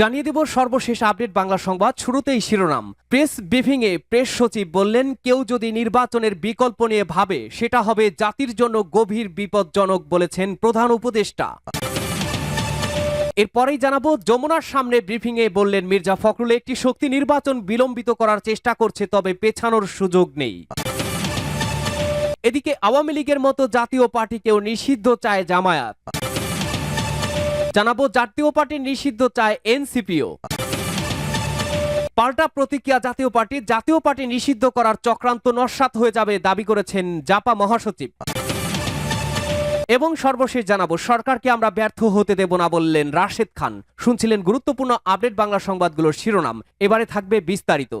জানিয়ে দেব সর্বশেষ আপডেট বাংলা সংবাদ শুরুতেই শিরোনাম। প্রেস ব্রিফিংয়ে প্রেস সচিব বললেন, কেউ যদি নির্বাচনের বিকল্প নিয়ে ভাবে, সেটা হবে জাতির জন্য গভীর বিপজ্জনক বলেছেন প্রধান উপদেষ্টা। এরপরেই জানাব, যমুনার সামনে ব্রিফিংয়ে বললেন মির্জা ফখরুল, একটি শক্তি নির্বাচন বিলম্বিত করার চেষ্টা করছে, তবে পেছানোর সুযোগ নেই। এদিকে আওয়ামী লীগের মতো জাতীয় পার্টিকেও নিষিদ্ধ চায় জামায়াত। জানাব জাতীয় পার্টি নিষিদ্ধ চায় এনসিপিও। পাল্টা প্রতিক্রিয়া জাতীয় পার্টি জাতীয় পার্টি নিষিদ্ধ করার চক্রান্ত নস্বাত হয়ে যাবে দাবি করেছেন জাপা মহাসচিব। এবং সর্বশেষ জানাব, সরকারকে আমরা ব্যর্থ হতে দেব না বললেন রাশেদ খান। শুনছিলেন গুরুত্বপূর্ণ আপডেট বাংলা সংবাদগুলোর শিরোনাম। এবারে থাকবে বিস্তারিত।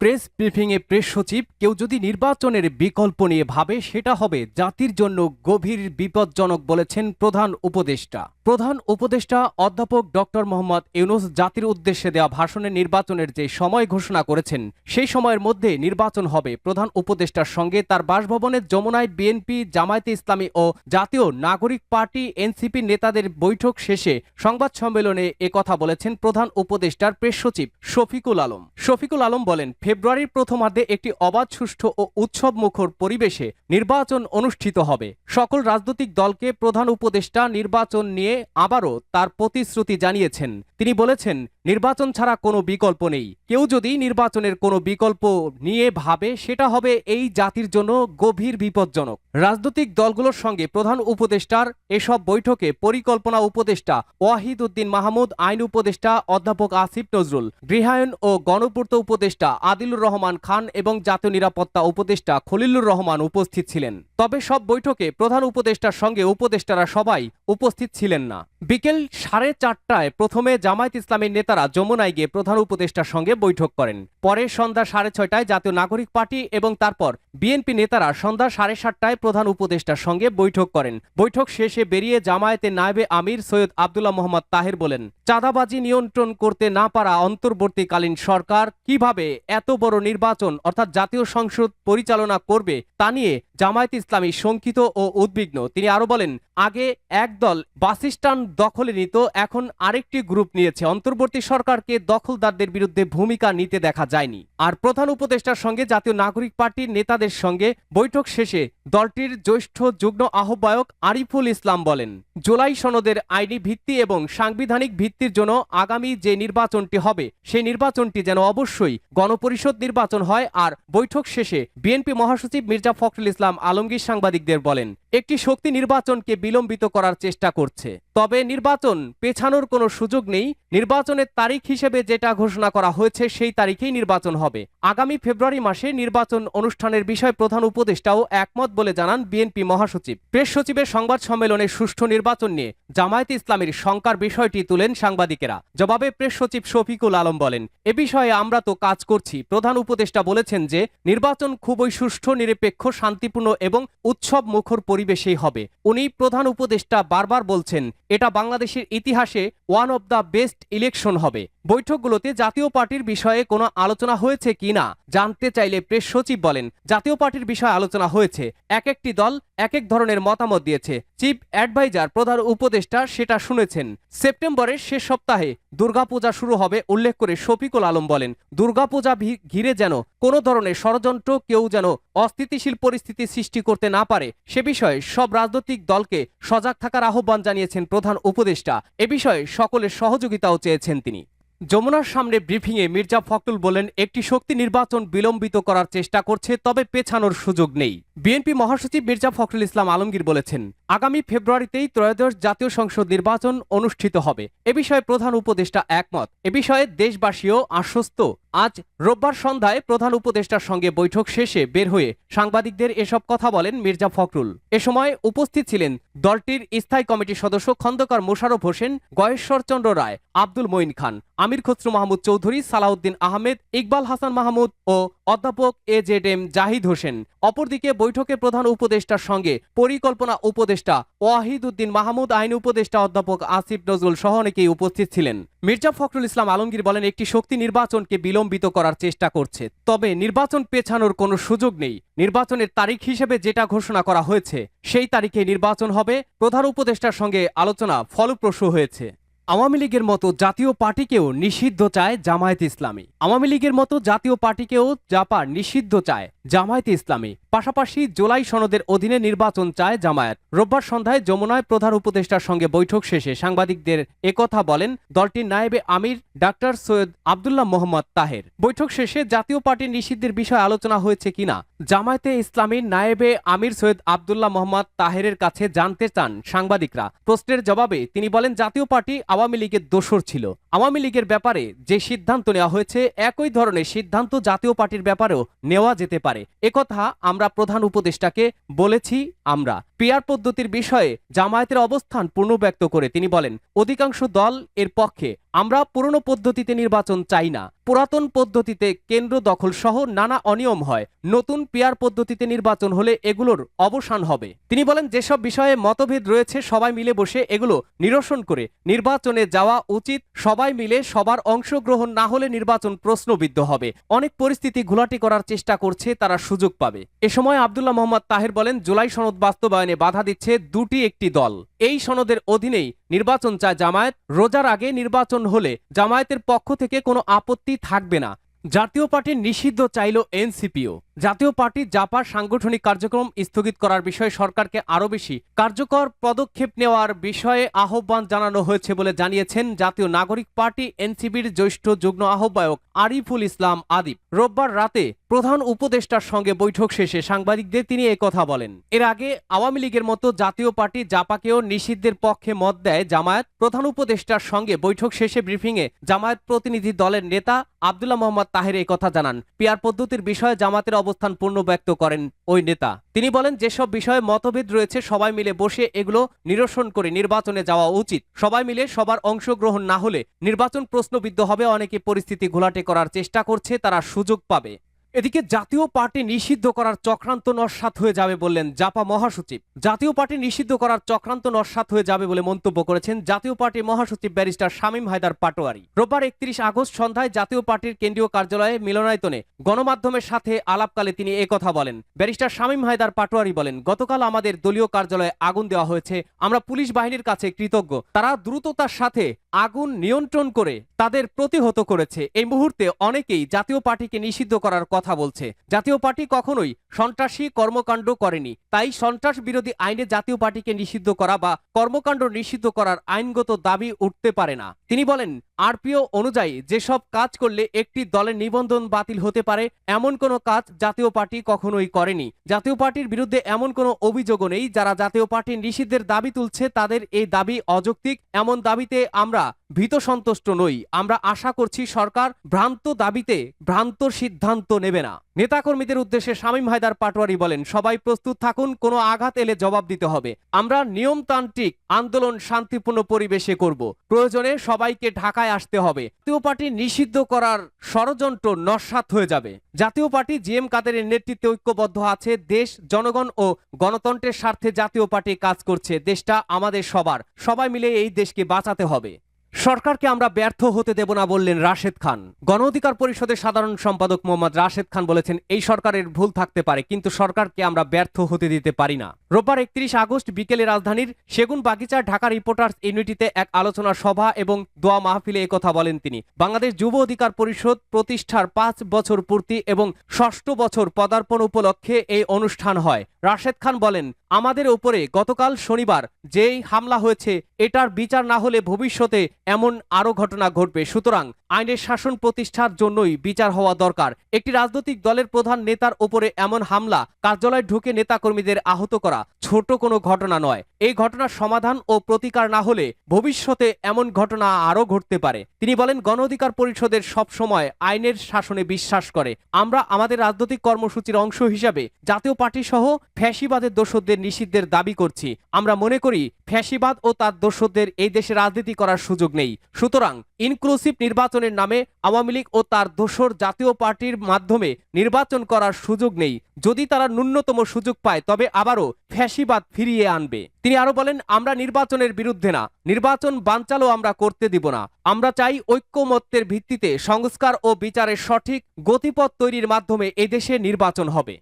প্রেস ব্রিফিংয়ে প্রেস সচিব, কেউ যদি নির্বাচনের বিকল্প নিয়ে ভাবে, সেটা হবে জাতির জন্য গভীর বিপজ্জনক বলেছেন প্রধান উপদেষ্টা। প্রধান উপদেষ্টা অধ্যাপক ডক্টর মোহাম্মদ ইউনুস জাতির উদ্দেশ্যে দেওয়া ভাষণে নির্বাচনের যে সময় ঘোষণা করেছেন, সেই সময়ের মধ্যে নির্বাচন হবে। প্রধান উপদেষ্টার সঙ্গে তার বাসভবনের যমুনায় বিএনপি, জামায়াতে ইসলামী ও জাতীয় নাগরিক পার্টি, এনসিপি নেতাদের বৈঠক শেষে সংবাদ সম্মেলনে কথা বলেছেন প্রধান উপদেষ্টার প্রেস সচিব শফিকুল আলম। শফিকুল আলম বলেন ফেব্রুয়ারির প্রথমার্ধে একটি অবাধ, সুষ্ঠু ও উৎসব মুখর পরিবেশে নির্বাচন অনুষ্ঠিত হবে। সকল রাজনৈতিক দলকে প্রধান উপদেষ্টা নির্বাচন নিয়ে আবারও তার প্রতিশ্রুতি জানিয়েছেন। তিনি বলেছেন, নির্বাচন ছাড়া কোনো বিকল্প নেই। কেউ যদি নির্বাচনের কোনো বিকল্প নিয়ে ভাবে, সেটা হবে এই জাতির জন্য গভীর বিপজ্জনক। রাজনৈতিক দলগুলোর সঙ্গে প্রধান উপদেষ্টার এসব বৈঠকে পরিকল্পনা উপদেষ্টা ওয়াহিদ উদ্দিন মাহমুদ, আইন উপদেষ্টা অধ্যাপক আসিফ নজরুল, গৃহায়ন ও গণপূর্ত উপদেষ্টা আদিলুর রহমান খান এবং জাতীয় নিরাপত্তা উপদেষ্টা খলিলুর রহমান উপস্থিত ছিলেন। তবে সব বৈঠকে প্রধান উপদেষ্টার সঙ্গে উপদেষ্টারা সবাই উপস্থিত ছিলেন না। বিকেল সাড়ে চারটায় প্রথমে জামায়াত ইসলামের নেতারা যমুনায় গিয়ে প্রধান উপদেষ্টার সঙ্গে বৈঠক করেন। পরে সন্ধ্যা সাড়ে ছয়টায় জাতীয় নাগরিক পার্টি এবং তারপর বিএনপি নেতারা সন্ধ্যা সাড়ে সাতটায় প্রধান উপদেষ্টার সঙ্গে বৈঠক করেন। বৈঠক শেষে বেরিয়ে জামায়াতের নায়েবে আমির সৈয়দ আবদুল্লাহ মোহাম্মদ তাহের বলেন, চাঁদাবাজি নিয়ন্ত্রণ করতে না পারা অন্তর্বর্তীকালীন সরকার কীভাবে এত বড় নির্বাচন অর্থাৎ জাতীয় সংসদ পরিচালনা করবে তা নিয়ে জামায়াত ইসলামী শঙ্কিত ও উদ্বিগ্ন। তিনি আরও বলেন, আগে একদল বাসিস্টান দখলে নিত, এখন আরেকটি গ্রুপ নিয়েছে। অন্তর্বর্তী সরকারকে দখলদারদের বিরুদ্ধে ভূমিকা নিতে দেখা যায়নি। আর প্রধান উপদেষ্টার সঙ্গে জাতীয় নাগরিক পার্টির নেতাদের সঙ্গে বৈঠক শেষে দলটির জ্যেষ্ঠ যুগ্ম আহ্বায়ক আরিফুল ইসলাম বলেন, জুলাই সনদের আইনি ভিত্তি এবং সাংবিধানিক ভিত্তির জন্য আগামী যে নির্বাচনটি হবে, সেই নির্বাচনটি যেন অবশ্যই গণপরিষদ নির্বাচন হয় আর বৈঠক শেষে বিএনপি মহাসচিব মির্জা ফখরুল ইসলাম আলমগীর সাংবাদিকদের বলেন, একটি শক্তি নির্বাচনকে বিলম্বিত করার চেষ্টা করছে। তবে নির্বাচন পেছানোর কোনো সুযোগ নেই। নির্বাচনের তারিখ হিসেবে যেটা ঘোষণা করা হয়েছে সেই তারিখেই নির্বাচন হবে। আগামী ফেব্রুয়ারি মাসে নির্বাচন অনুষ্ঠানের বিষয় প্রধান উপদেষ্টাও একমত বলে জানান বিএনপি মহাসচিব। প্রেস সচিবের সংবাদ সম্মেলনে সুষ্ঠু নির্বাচন নিয়ে জামায়াতে ইসলামের শঙ্কার বিষয়টি তুলেন সাংবাদিকেরা। জবাবে প্রেস সচিব শফিকুল আলম বলেন, এ বিষয়ে আমরা তো কাজ করছি। প্রধান উপদেষ্টা বলেছেন যে, নির্বাচন খুবই সুষ্ঠু, নিরপেক্ষ, শান্তিপূর্ণ এবং উৎসব মুখর পরিবেশেই হবে। উনি প্রধান উপদেষ্টা বারবার বলছেন এটা বাংলাদেশের ইতিহাসে one of the best election হবে। বৈঠকগুলোতে জাতীয় পার্টির বিষয়ে কোনো আলোচনা হয়েছে কি না, জানতে চাইলে প্রেস সচিব বলেন। জাতীয় পার্টির বিষয়ে আলোচনা হয়েছে। এক একটি দল এক এক ধরনের মতামত দিয়েছে। চিফ অ্যাডভাইজার প্রধান উপদেষ্টা সেটা শুনেছেন। সেপ্টেম্বরের শেষ সপ্তাহে দুর্গাপূজা শুরু হবে উল্লেখ করে শফিকুল আলম বলেন, দুর্গাপূজা ঘিরে যেন কোনো ধরনের ষড়যন্ত্র কেউ যেন অস্থিতিশীল পরিস্থিতি সৃষ্টি করতে না পারে, সে বিষয়ে সব রাজনৈতিক দলকে সজাগ থাকার আহ্বান জানিয়েছেন প্রধান উপদেষ্টা। এ বিষয়ে সকলের সহযোগিতাও চেয়েছেন তিনি। যমুনার সামনে ব্রিফিংয়ে মির্জা ফখরুল বলেন, একটি শক্তি নির্বাচন বিলম্বিত করার চেষ্টা করছে, তবে পেছানোর সুযোগ নেই। বিএনপি মহাসচিব মির্জা ফখরুল ইসলাম আলমগীর বলেছেন, আগামী ফেব্রুয়ারিতেই ত্রয়োদশ জাতীয় সংসদ নির্বাচন অনুষ্ঠিত হবে। এ বিষয়ে প্রধান উপদেষ্টা একমত। এ বিষয়ে দেশবাসীও আশ্বস্ত। আজ রোববার সন্ধ্যায় প্রধান উপদেষ্টার সঙ্গে বৈঠক শেষে বের হয়ে সাংবাদিকদের এসব কথা বলেন মির্জা ফখরুল। এ সময় উপস্থিত ছিলেন দলটির স্থায়ী কমিটির সদস্য খন্দকার মোশারফ হোসেন গয়েশ্বরচন্দ্র রায়, আব্দুল মঈন খান, আমির খসরু মাহমুদ চৌধুরী, সালাউদ্দিন আহমেদ, ইকবাল হাসান মাহমুদ ও অধ্যাপক A Z M Zahid Hossain. অপরদিকে বৈঠকে প্রধান উপদেষ্টার সঙ্গে পরিকল্পনা উপদেষ্টা ওয়াহিদ উদ্দিন মাহমুদ, আইন উপদেষ্টা অধ্যাপক আসিফ নজরুল সহ অনেকেই উপস্থিত ছিলেন। মির্জা ফখরুল ইসলাম আলমগীর বলেন, একটি শক্তি নির্বাচনকে বিলম্বিত করার চেষ্টা করছে। তবে নির্বাচন পেছানোর কোনো সুযোগ নেই। নির্বাচনের তারিখ হিসেবে যেটা ঘোষণা করা হয়েছে, সেই তারিখে নির্বাচন হবে। প্রধান উপদেষ্টার সঙ্গে আলোচনা ফলপ্রসূ হয়েছে। আওয়ামী লীগের মতো জাতীয় পার্টিকেও নিষিদ্ধ চায় জামায়াত ইসলামী। আওয়ামী লীগের মতো জাতীয় পার্টিকেও জাপার নিষিদ্ধ চায় জামায়াত ইসলামী। পাশাপাশি জুলাই সনদের অধীনে নির্বাচন চায় জামায়াত। রোববার সন্ধ্যায় যমুনায় প্রধান উপদেষ্টার সঙ্গে বৈঠক শেষে সাংবাদিকদের একথা বলেন দলটির নায়েবে আমির, ডাক্তার সৈয়দ আবদুল্লাহ মোহাম্মদ তাহের। বৈঠক শেষে জাতীয় পার্টি নিষিদ্ধের বিষয়ে আলোচনা হয়েছে কিনা, জামায়াতে ইসলামীর নায়েবে আমির সৈয়দ আবদুল্লাহ মোহাম্মদ তাহেরের কাছে জানতে চান সাংবাদিকরা। প্রশ্নের জবাবে তিনি বলেন, জাতীয় পার্টি আওয়ামী লীগের দোসর ছিল। আওয়ামী লীগের ব্যাপারে যে সিদ্ধান্ত নেওয়া হয়েছে, একই ধরনের সিদ্ধান্ত জাতীয় পার্টির ব্যাপারেও নেওয়া যেতে পারে। একথা আমরা প্রধান উপদেষ্টাকে বলেছি আমরা। পিয়ার পদ্ধতির বিষয়ে জামায়াতের অবস্থান পূর্ণব্যক্ত করে তিনি বলেন, অধিকাংশ দল এর পক্ষে আমরা পুরনো পদ্ধতিতে নির্বাচন চাই না। পুরাতন পদ্ধতিতে কেন্দ্র দখল সহ নানা অনিয়ম হয়। নতুন পিয়ার পদ্ধতিতে নির্বাচন হলে এগুলোর অবসান হবে। তিনি বলেন, যেসব বিষয়ে মতভেদ রয়েছে, সবাই মিলে বসে এগুলো নিরসন করে। নির্বাচনে যাওয়া উচিত, সবাই মিলে সবার অংশগ্রহণ না হলে নির্বাচন প্রশ্নবিদ্ধ হবে। অনেক পরিস্থিতি ঘোলাটি করার চেষ্টা করছে, তারা সুযোগ পাবে। এ সময় আবদুল্লাহ মোহাম্মদ তাহের বলেন, জুলাই সনদ বাস্তবায়নে বাধা দিচ্ছে দুটি একটি দল। এই সনদের অধীনেই নির্বাচন চায় জামায়াত, রোজার আগে নির্বাচন হলে জামায়াতের পক্ষ থেকে কোনো আপত্তি থাকবে না। জাতীয় পার্টির নিষিদ্ধ চাইল এনসিপিও। জাতীয় পার্টি জাপার সাংগঠনিক কার্যক্রম স্থগিত করার বিষয়ে সরকারকে আরও বেশি কার্যকর পদক্ষেপ নেওয়ার বিষয়ে আহ্বান জানানো হয়েছে বলে জানিয়েছেন জাতীয় নাগরিক পার্টি এনসিবির জ্যেষ্ঠ যুগ্ম আহ্বায়ক আরিফুল ইসলাম আদিব। রোববার রাতে প্রধান উপদেষ্টার সঙ্গে বৈঠক শেষে সাংবাদিকদের তিনি কথা বলেন। এর আগে আওয়ামী লীগের মতো জাতীয় পার্টি জাপাকেও নিষিদ্ধের পক্ষে মত দেয় জামায়াত। প্রধান উপদেষ্টার সঙ্গে বৈঠক শেষে ব্রিফিংয়ে জামায়াত প্রতিনিধি দলের নেতা আবদুল্লাহ মোহাম্মদ তাহের কথা জানান। পিয়ার পদ্ধতির বিষয়ে জামাতের অবস্থান পূর্ণ ব্যক্ত করেন ওই নেতা। তিনি বলেন, যেসব বিষয়ে মতভেদ রয়েছে, সবাই মিলে বসে এগুলো নিরসন করে নির্বাচনে যাওয়া উচিত। সবাই মিলে সবার অংশগ্রহণ না হলে নির্বাচন প্রশ্নবিদ্ধ হবে, অনেকে পরিস্থিতি ঘোলাটে করার চেষ্টা করছে, তারা সুযোগ পাবে। এদিকে জাতীয় পার্টি নিষিদ্ধ করার চক্রান্ত নস্বাত হয়ে যাবে বললেন জাপা মহাসচিব। জাতীয় পার্টি নিষিদ্ধ করার চক্রান্ত নস্বাত হয়ে যাবে বলে মন্তব্য করেছেন জাতীয় পার্টির মহাসচিব ব্যারিস্টার শামীম হায়দার পাটোয়ারি। রোববার একত্রিশ আগস্ট সন্ধ্যায় জাতীয় পার্টির কেন্দ্রীয় কার্যালয়ে মিলনায়তনে গণমাধ্যমের সাথে আলাপকালে তিনি কথা বলেন। ব্যারিস্টার শামীম হায়দার পাটোয়ারি বলেন, গতকাল আমাদের দলীয় কার্যালয়ে আগুন দেওয়া হয়েছে। আমরা পুলিশ বাহিনীর কাছে কৃতজ্ঞ। তারা দ্রুততার সাথে আগুন নিয়ন্ত্রণ করে তাদের প্রতিহত করেছে। এই মুহূর্তে অনেকেই জাতীয় পার্টিকে নিষিদ্ধ করার কথা বলছে। জাতীয় পার্টি কখনোই সন্ত্রাসী কর্মকাণ্ড করেনি। তাই সন্ত্রাস বিরোধী আইনে জাতীয় পার্টিকে নিষিদ্ধ করা বা কর্মকাণ্ড নিষিদ্ধ করার আইনগত দাবি উঠতে পারে না। তিনি বলেন আরপিও অনুযায়ী যেসব কাজ করলে একটি দলের নিবন্ধন বাতিল হতে পারে, এমন কোনো কাজ জাতীয় পার্টি কখনোই করেনি। জাতীয় পার্টির বিরুদ্ধে এমন কোনো অভিযোগও নেই, যারা জাতীয় পার্টির নিষিদ্ধের দাবি তুলছে তাদের এই দাবি অযৌক্তিক। এমন দাবিতে আমরা ভীত সন্তুষ্ট নই। আমরা আশা করছি সরকার ভ্রান্ত দাবিতে ভ্রান্ত সিদ্ধান্ত নেবে না। নেতাকর্মীদের উদ্দেশ্যে শামীম হায়দার পাটোয়ারি বলেন, সবাই প্রস্তুত থাকুন, কোনো আঘাত এলে জবাব দিতে হবে। আমরা নিয়মতান্ত্রিক আন্দোলন শান্তিপূর্ণ পরিবেশে করব। প্রয়োজনে সবাইকে ঢাকায় আসতে হবে। জাতীয় পার্টি নিষিদ্ধ করার ষড়যন্ত্র নস্বাত হয়ে যাবে। জাতীয় পার্টি জি এম কাদেরের নেতৃত্বে ঐক্যবদ্ধ আছে। দেশ, জনগণ ও গণতন্ত্রের স্বার্থে জাতীয় পার্টি কাজ করছে। দেশটা আমাদের সবার। সবাই মিলে এই দেশকে বাঁচাতে হবে। সরকারকে আমরা ব্যর্থ হতে দেব না বললেন রাশেদ খান। গণ অধিকার পরিষদের সাধারণ সম্পাদক মোহাম্মদ রাশেদ খান বলেছেন, এই সরকারের ভুল থাকতে পারে, কিন্তু সরকারকে আমরা ব্যর্থ হতে দিতে পারি না। রোববার একত্রিশ আগস্ট বিকেলে রাজধানীর সেগুন বাগিচা ঢাকা রিপোর্টার্স ইউনিটিতে এক আলোচনা সভা এবং দোয়া মাহফিলে কথা বলেন তিনি। বাংলাদেশ যুব অধিকার পরিষদ প্রতিষ্ঠার পাঁচ বছর পূর্তি এবং ষষ্ঠ বছর পদার্পণ উপলক্ষে এই অনুষ্ঠান হয়। রাশেদ খান বলেন আমাদের উপরে গতকাল শনিবার যেই হামলা হয়েছে, এটার বিচার না হলে ভবিষ্যতে এমন আরও ঘটনা ঘটবে। সুতরাং আইনের শাসন প্রতিষ্ঠার জন্যই বিচার হওয়া দরকার। একটি রাজনৈতিক দলের প্রধান নেতার ওপরে এমন হামলা কার্যালয়ে ঢুকে নেতাকর্মীদের আহত করা ছোট কোনো ঘটনা নয়। এই ঘটনার সমাধান ও প্রতিকার না হলে ভবিষ্যতে এমন ঘটনা আরও ঘটতে পারে। তিনি বলেন গণ অধিকার পরিষদের সব সময় আইনের শাসনে বিশ্বাস করে। আমরা আমাদের রাজনৈতিক কর্মসূচির অংশ হিসাবে জাতীয় পার্টি সহ ফ্যাসিবাদের দোষদের নিষিদ্ধের দাবি করছি। আমরা মনে করি ফ্যাসিবাদ ও তার দোষদের এই দেশে রাজনীতি করার সুযোগ নেই। সুতরাং ইনক্লুসিভ নির্বাচনের নামে আওয়ামী লীগ ও তার দোসর জাতীয় পার্টির মাধ্যমে নির্বাচন করার সুযোগ নেই। যদি তারা ন্যূনতম সুযোগ পায়, তবে আবারও ফ্যাসিবাদ ফিরিয়ে আনবে। তিনি আরও বলেন, আমরা নির্বাচনের বিরুদ্ধে না। নির্বাচন বানচালও আমরা করতে দিব না। আমরা চাই ঐক্যমত্যের ভিত্তিতে সংস্কার ও বিচারের সঠিক গতিপথ তৈরির মাধ্যমে এদেশে নির্বাচন হবে।